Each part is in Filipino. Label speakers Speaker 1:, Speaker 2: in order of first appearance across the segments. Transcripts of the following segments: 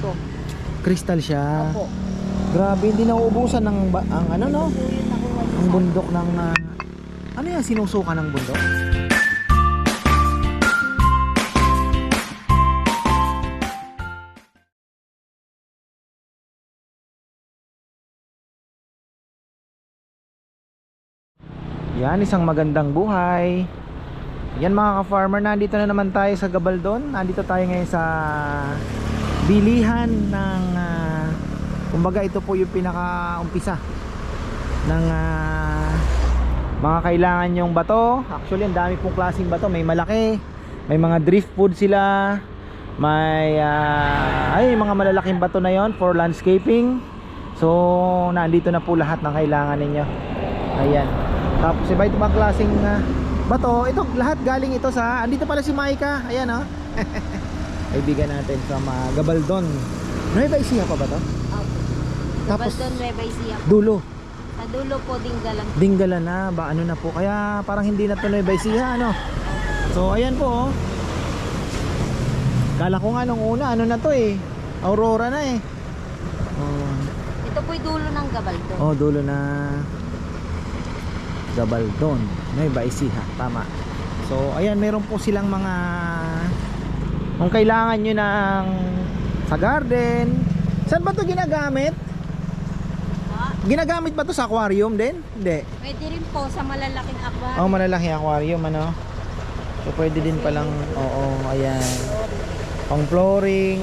Speaker 1: to.
Speaker 2: Crystal siya.
Speaker 1: Opo.
Speaker 2: Grabe, hindi nauubusan ng ba- ang ano no? Ang bundok ng ah, ano yan sinusukan ng bundok? Yan, isang magandang buhay. Yan mga ka-farmer, nandito na naman tayo sa Gabaldon. Nandito tayo ngayon sa bilihan ng ah, kumbaga ito po yung pinaka-umpisa ng ah, mga kailangan yung bato. Actually, ang dami pong klaseng bato. May malaki, may mga driftwood sila, may ah, ay mga malalaking bato na yon for landscaping. So, nandito na po lahat ng kailangan ninyo. Ayan. Tapos iba ito mga klaseng ah, bato. Ito lahat galing ito sa andito pala si Maika. Ayan oh. Kaibigan natin sa mga Gabaldon. Nueva Ecija pa ba to?
Speaker 1: Opo.
Speaker 2: Tapos-
Speaker 1: Gabaldon, Nueva Ecija.
Speaker 2: Dulo.
Speaker 1: Sa dulo po, Dinggalan.
Speaker 2: Dinggala na ba ano na po kaya parang hindi na tuloy by siya ano so ayan po oh. kala ko nga nung una ano na to eh Aurora na eh oh,
Speaker 1: Ito po yung dulo ng Gabaldon.
Speaker 2: oh dulo na Gabaldon Nueva Ecija tama so ayan meron po silang mga kung kailangan nyo ng sa garden saan ba to ginagamit? Ginagamit ba to sa aquarium din? hindi
Speaker 1: Pwede rin po sa malalaking aquarium.
Speaker 2: Oh, malalaki aquarium ano. So pwede din palang oo, ayan. Pang flooring.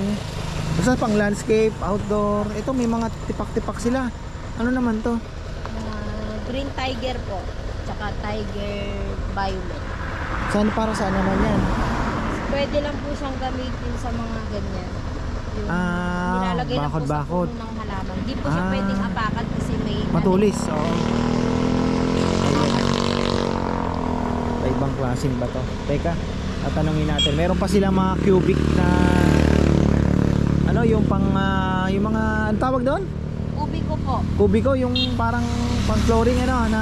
Speaker 2: Basta pang landscape, outdoor. Ito may mga tipak-tipak sila. Ano naman to?
Speaker 1: Ah, green Tiger po. Tsaka Tiger Violet.
Speaker 2: Saan para saan naman yan?
Speaker 1: Pwede lang po siyang gamitin sa mga ganyan. Yung
Speaker 2: Ah,
Speaker 1: nilalagay lang po sa
Speaker 2: bakod-bakod.
Speaker 1: puno ng halaman. Hindi po siya
Speaker 2: Ah.
Speaker 1: pwedeng apakan kasi may...
Speaker 2: Matulis, oo. Sa ibang klaseng ba to? Teka, tatanungin natin. Meron pa silang mga cubic na ano yung pang ah, yung mga ang tawag doon?
Speaker 1: Ubi ko po.
Speaker 2: Kubiko yung parang pang flooring ano na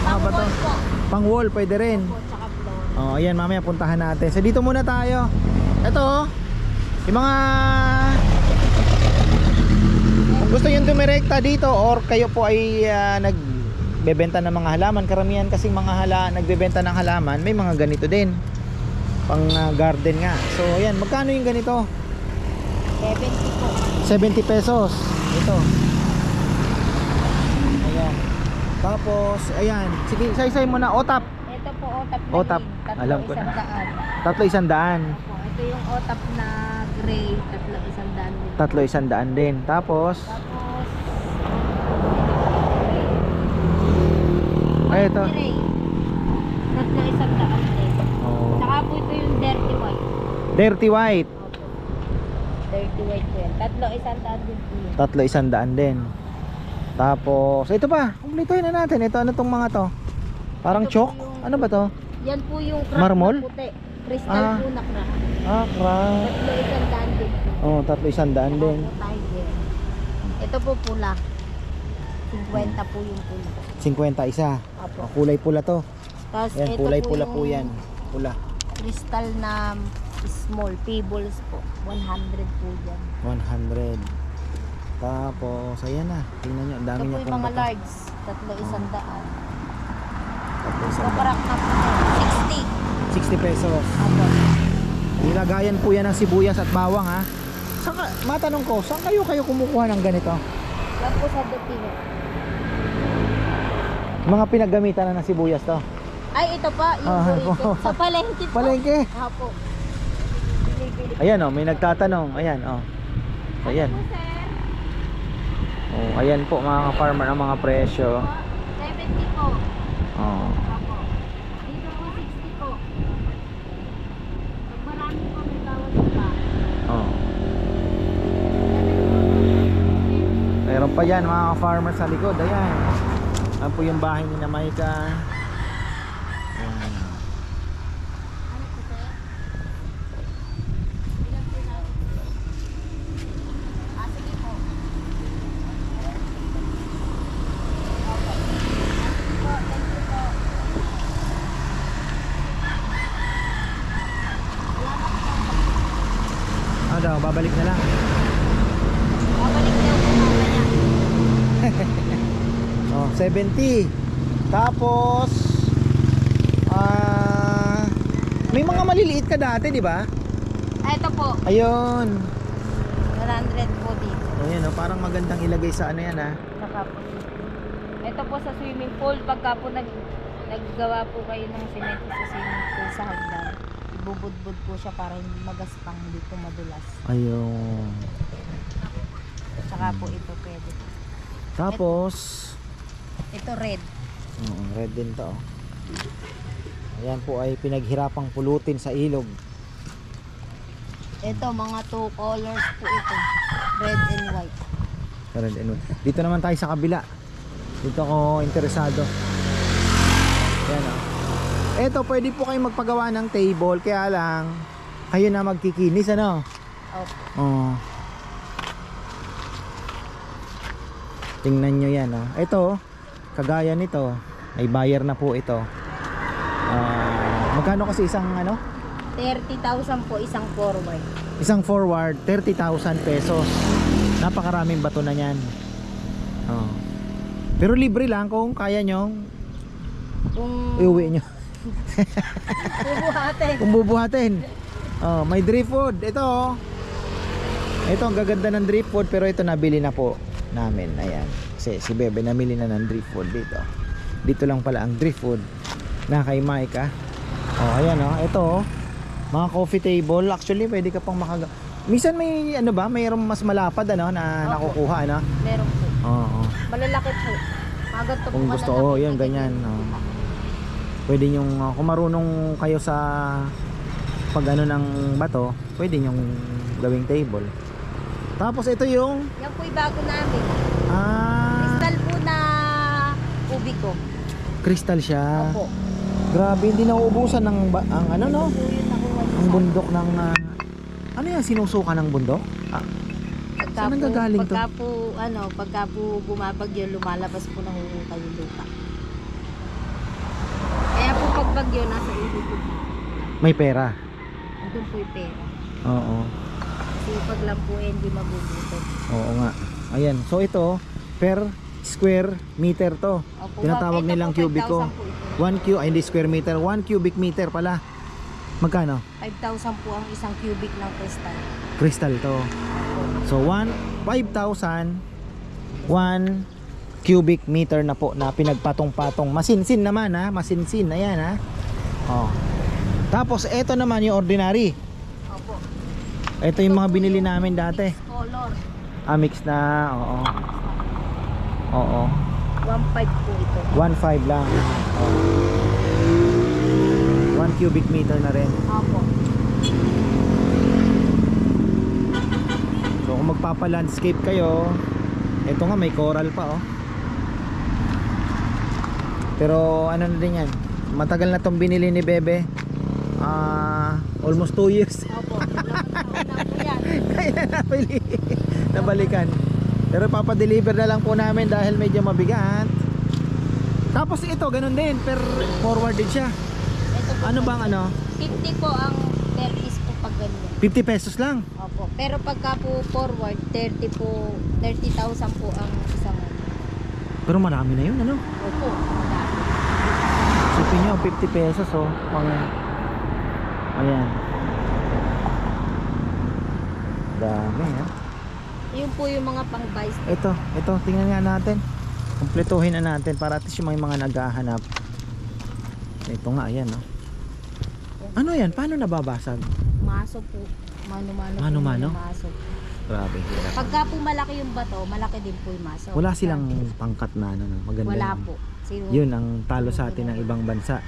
Speaker 2: mga bato.
Speaker 1: po.
Speaker 2: Pang wall pwede rin.
Speaker 1: Po, tsaka floor.
Speaker 2: Oh, ayan mamaya puntahan natin. So dito muna tayo. Ito oh, yung mga kung gusto yung dumirekta dito or kayo po ay ah, nagbebenta ng mga halaman, karamihan kasing mga hala nagbebenta ng halaman, may mga ganito din. Pang ah, garden nga. So ayan, magkano yung ganito?
Speaker 1: 70 po.
Speaker 2: 70 pesos. Ito. Ayan. Tapos, ayan. Sige, isa-isay mo na. Otap.
Speaker 1: Ito po, otap
Speaker 2: Otap. Alam ko na.
Speaker 1: daan.
Speaker 2: Tatlo isang daan.
Speaker 1: Opo, ito yung otap na gray. Tatlo isang daan din.
Speaker 2: Tatlo isang daan din. Tapos,
Speaker 1: Tapos,
Speaker 2: ay ito.
Speaker 1: gray. Tatlo isang daan din.
Speaker 2: Oh.
Speaker 1: Saka po ito yung dirty white.
Speaker 2: Dirty white.
Speaker 1: Opo. Dirty white po yan. Tatlo isang daan din po yan.
Speaker 2: Tatlo isang daan din. Tapos, ito pa. Kumplituhin na natin. Ito, ano tong mga to? Parang
Speaker 1: Ito po yung-
Speaker 2: Ano ba to?
Speaker 1: Yan po yung crack
Speaker 2: Marmol?
Speaker 1: na puti. Crystal
Speaker 2: Ah.
Speaker 1: po na crack.
Speaker 2: Ah, crap.
Speaker 1: Tatlo isang daan din po.
Speaker 2: Oh, tatlo isang daan din.
Speaker 1: Opo, tiger. Ito po pula. 50 po yung pula.
Speaker 2: 50 isa.
Speaker 1: Opo.
Speaker 2: Oh, kulay pula to.
Speaker 1: Tapos
Speaker 2: Ayan,
Speaker 1: ito
Speaker 2: kulay
Speaker 1: po
Speaker 2: pula
Speaker 1: yung
Speaker 2: po yan. Pula.
Speaker 1: crystal na small pebbles po. 100 po yan.
Speaker 2: 100. Tapos, ayan na. Tingnan nyo. Ang dami
Speaker 1: Ito po
Speaker 2: niya
Speaker 1: yung mga large. Tatlo isang daan.
Speaker 2: Tatlo isang daan.
Speaker 1: parak na po. 60.
Speaker 2: 60 pesos.
Speaker 1: Apo.
Speaker 2: Nilagayan po yan ng sibuyas at bawang ha. Saan ka, matanong ko, saan kayo kayo kumukuha ng ganito?
Speaker 1: Yan po sa Dutino.
Speaker 2: Mga pinaggamitan na ng sibuyas to.
Speaker 1: Ay, ito pa. Yung
Speaker 2: Ah,
Speaker 1: burrito.
Speaker 2: po.
Speaker 1: Sa palengke po.
Speaker 2: Palengke.
Speaker 1: Apo. Pinipili.
Speaker 2: Ayan oh, may nagtatanong. Ayan oh. So, ayan.
Speaker 1: Po, sir.
Speaker 2: Oh, ayan po mga ka-farmer ang mga presyo.
Speaker 1: 70 po.
Speaker 2: Oh.
Speaker 1: Apo. Dito po 60 po. Pag marami po may bawat pa.
Speaker 2: Oh. Meron pa yan mga ka-farmer sa likod. Ayan. Ayan po yung bahay ni na Maika. Ayan.
Speaker 1: Ano po, sir? Ilan po na? Ah, sige po. Okay. Thank you po. Thank you po.
Speaker 2: Ano daw, babalik na lang.
Speaker 1: Babalik daw po mamaya.
Speaker 2: Oh, 70. Tapos ah may mga maliliit ka dati, di ba?
Speaker 1: Ah, ito po.
Speaker 2: Ayun.
Speaker 1: 100 po dito.
Speaker 2: Ayun, oh, parang magandang ilagay sa ano yan ah.
Speaker 1: Saka po. Ito po sa swimming pool. Pagka po nag, naggawa po kayo ng semento sa swimming pool sa hagdan, ibubudbud po siya para hindi magaspang, po madulas.
Speaker 2: Ayun.
Speaker 1: Saka po ito pwede.
Speaker 2: Tapos
Speaker 1: Ito red.
Speaker 2: Oo, red din to. oh. Ayan po ay pinaghirapang pulutin sa ilog.
Speaker 1: Ito mga two colors po ito. Red and white.
Speaker 2: Red and white. Dito naman tayo sa kabila. Dito ako interesado. Ayan o. Eto, pwede po kayo magpagawa ng table. Kaya lang, kayo na magkikinis ano?
Speaker 1: Opo.
Speaker 2: Oo. Tingnan nyo yan ah. Ito, kagaya nito, ay buyer na po ito. Ah, magkano kasi isang ano?
Speaker 1: 30,000 po isang forward.
Speaker 2: Isang forward, 30,000 pesos. Napakaraming bato na yan. Oh. Pero libre lang kung kaya nyo,
Speaker 1: Kung
Speaker 2: iuwi nyo.
Speaker 1: bubuhatin.
Speaker 2: Kung bubuhatin. Oh, may drift. Ito oh. Ito ang gaganda ng drift pero ito nabili na po namin. Ayan. Kasi si Bebe namili na ng drift wood dito. Dito lang pala ang drift wood na kay Mike ah. Oh, ayan oh. Ito oh. Mga coffee table. Actually, pwede ka pang makaga... Minsan may ano ba, mayroong mas malapad ano na
Speaker 1: Opo.
Speaker 2: nakukuha ano.
Speaker 1: Meron po.
Speaker 2: Oo.
Speaker 1: Malalaki po. Mga ganito po
Speaker 2: Kung gusto,
Speaker 1: malalaki
Speaker 2: oh, yun, ganyan, oh. Pwede nyong uh, kung marunong kayo sa pag ano ng bato, pwede nyong gawing table. Tapos ito yung
Speaker 1: Yan po yung bago namin.
Speaker 2: ah
Speaker 1: Crystal po na ubiko.
Speaker 2: crystal siya.
Speaker 1: Opo.
Speaker 2: Grabe, hindi nauubusan ng ang ano no? Ang bundok ng ah, ano yan sinusuka ng bundok? Ah,
Speaker 1: Pagka
Speaker 2: Saan
Speaker 1: po,
Speaker 2: nanggagaling to?
Speaker 1: pagka po, ano, pagka po bumabagyo, lumalabas po ng huhukay yung lupa. Kaya po pag bagyo, nasa ilog po.
Speaker 2: may pera.
Speaker 1: Doon po yung pera.
Speaker 2: Oo.
Speaker 1: Kasi pag lang po, eh, hindi mabubutot.
Speaker 2: Oo nga. Ayan. So ito per square meter to.
Speaker 1: Opo,
Speaker 2: Tinatawag
Speaker 1: ito
Speaker 2: nilang
Speaker 1: po,
Speaker 2: cubico.
Speaker 1: 5,000 po ito.
Speaker 2: 1 cu ay hindi square meter, 1 cubic meter pala. Magkano?
Speaker 1: 5,000 po ang isang cubic ng crystal.
Speaker 2: Crystal to. So 1 5,000 1 cubic meter na po na pinagpatong-patong. Masinsin naman ha, masinsin. Ayan ha. Oh. Tapos ito naman yung ordinary. Ito yung mga binili namin dati.
Speaker 1: Color.
Speaker 2: Ah, mix na. Oo. Oo.
Speaker 1: 1.5 po ito.
Speaker 2: 1.5 lang. Oh. 1 cubic meter na rin.
Speaker 1: Opo.
Speaker 2: So kung magpapa-landscape kayo, ito nga may coral pa oh. Pero ano na din yan, matagal na tong binili ni Bebe. Ah, almost 2 years.
Speaker 1: Opo. Wala po yan.
Speaker 2: Nabili, nabalikan. Pero papadeliver na lang po namin dahil medyo mabigat. Tapos ito, ganun din, per forward din siya. Ano bang ano?
Speaker 1: 50 po ang per piece po pag ganyan.
Speaker 2: 50 pesos lang.
Speaker 1: Opo. Pero pagka po forward, 30 po, 30,000 po ang isang ano.
Speaker 2: Pero marami na yun, ano?
Speaker 1: Opo. Dami.
Speaker 2: Isipin nyo, 50 pesos oh. Pang... Ayan. Dami ha.
Speaker 1: Yun po yung mga pang buy step.
Speaker 2: Ito, ito, tingnan nga natin. Kumpletuhin na natin para at least yung mga, mga naghahanap. Ito nga, ayan oh. Ano yan? Paano nababasag?
Speaker 1: Maso po. Mano-mano.
Speaker 2: Mano-mano?
Speaker 1: Maso.
Speaker 2: Grabe, hirap.
Speaker 1: Pagka po malaki yung bato, malaki din po yung maso.
Speaker 2: Wala silang pangkat na ano, no? maganda.
Speaker 1: Wala
Speaker 2: yun.
Speaker 1: po. Zero.
Speaker 2: Yun ang talo sa atin ng ibang bansa.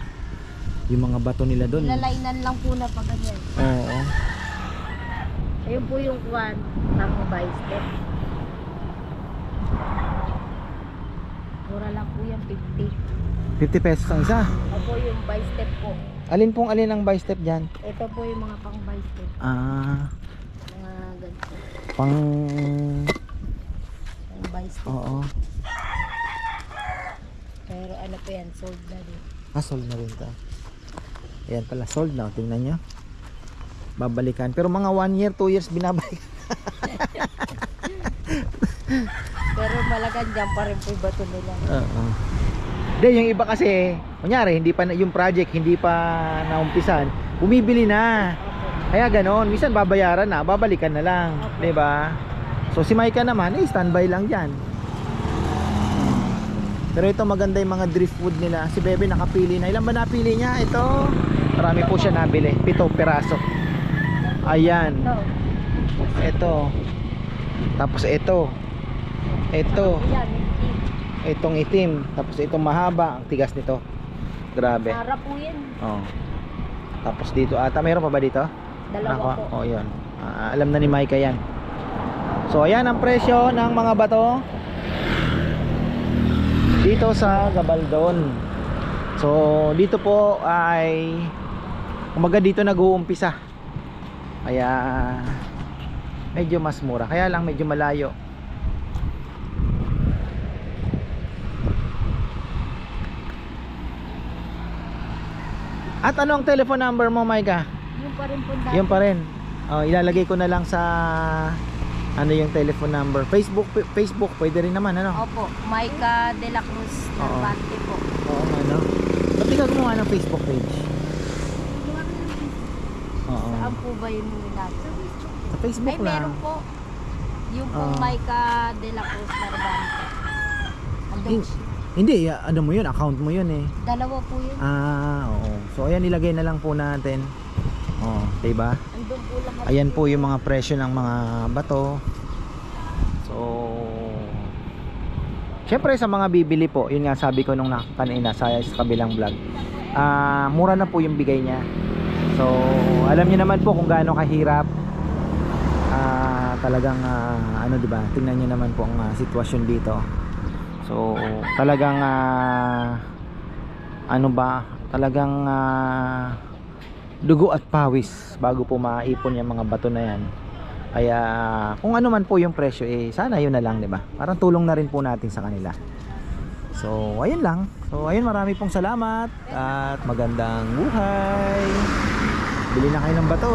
Speaker 2: Yung mga bato nila doon.
Speaker 1: Lalainan lang po na pag ganyan.
Speaker 2: Oo.
Speaker 1: Ayun po yung kwan, pang buy step. Mura lang po yan, 50.
Speaker 2: 50 pesos ang isa.
Speaker 1: Opo yung buy step po.
Speaker 2: Alin pong alin ang buy step dyan?
Speaker 1: Ito po yung mga pang buy step.
Speaker 2: Ah,
Speaker 1: Mga ganito.
Speaker 2: pang...
Speaker 1: Pang buy step.
Speaker 2: Oo.
Speaker 1: Pero ano po yan, sold na din.
Speaker 2: Ah, sold na rin to. Ayan pala, sold na. Tingnan nyo. Babalikan. Pero mga 1 year, 2 years binabalik.
Speaker 1: Pero malagan dyan pa rin po yung bato nila.
Speaker 2: Oo. Hindi, yung iba kasi, kunyari, hindi pa yung project hindi pa naumpisan, bumibili na. Kaya ganon, minsan babayaran na, babalikan na lang,
Speaker 1: Opo.
Speaker 2: 'di ba? So si Maika naman, eh standby lang diyan. Pero ito maganda yung mga driftwood nila. Si Bebe nakapili na. Ilan ba napili niya? Ito. Marami po siya nabili. Pito peraso. Ayan.
Speaker 1: Ito.
Speaker 2: Tapos ito. Ito. Itong itim. Tapos itong mahaba. Ang tigas nito. Grabe.
Speaker 1: Para po yan.
Speaker 2: Oh. Tapos dito ata. Mayroon pa ba dito?
Speaker 1: Dalawa po.
Speaker 2: Oh, yun. Ah, alam na ni Micah yan. So, ayan ang presyo ng mga bato dito sa Gabaldon. So, dito po ay kumaga dito nag-uumpisa. Kaya medyo mas mura. Kaya lang medyo malayo. At ano ang telephone number mo, Micah?
Speaker 1: Yung pa rin po dati.
Speaker 2: Yun pa rin. Oh, ilalagay ko na lang sa ano yung telephone number. Facebook Facebook pwede rin naman ano.
Speaker 1: Opo, Maika de la Cruz. Narvante po.
Speaker 2: Oo nga no. Ba't ka gumawa ng Facebook page? Oo.
Speaker 1: Saan po ba yung natin?
Speaker 2: Sa Facebook
Speaker 1: Ay,
Speaker 2: lang.
Speaker 1: meron po. Yung pong
Speaker 2: Oo.
Speaker 1: Maika de la Cruz Narvante. Andun
Speaker 2: Hin-
Speaker 1: siya.
Speaker 2: Hindi, ah, ano mo yun, account mo yun eh.
Speaker 1: Dalawa po yun.
Speaker 2: Ah, oo. So ayan nilagay na lang po natin. Oh, 'di ba?
Speaker 1: Andun po lahat.
Speaker 2: Ayan po yung mga presyo ng mga bato. So Siyempre sa mga bibili po, yun nga sabi ko nung na- kanina sa, sa kabilang vlog. Ah, mura na po yung bigay niya. So, alam niyo naman po kung gaano kahirap. Ah, talagang ah, ano 'di ba? Tingnan niyo naman po ang ah, sitwasyon dito. So, talagang ah, ano ba? Talagang ah, dugo at pawis bago po maipon yung mga bato na yan. Kaya kung ano man po yung presyo eh sana yun na lang, 'di ba? Parang tulong na rin po natin sa kanila. So, ayun lang. So, ayun marami pong salamat at magandang buhay. Bili na kayo ng bato.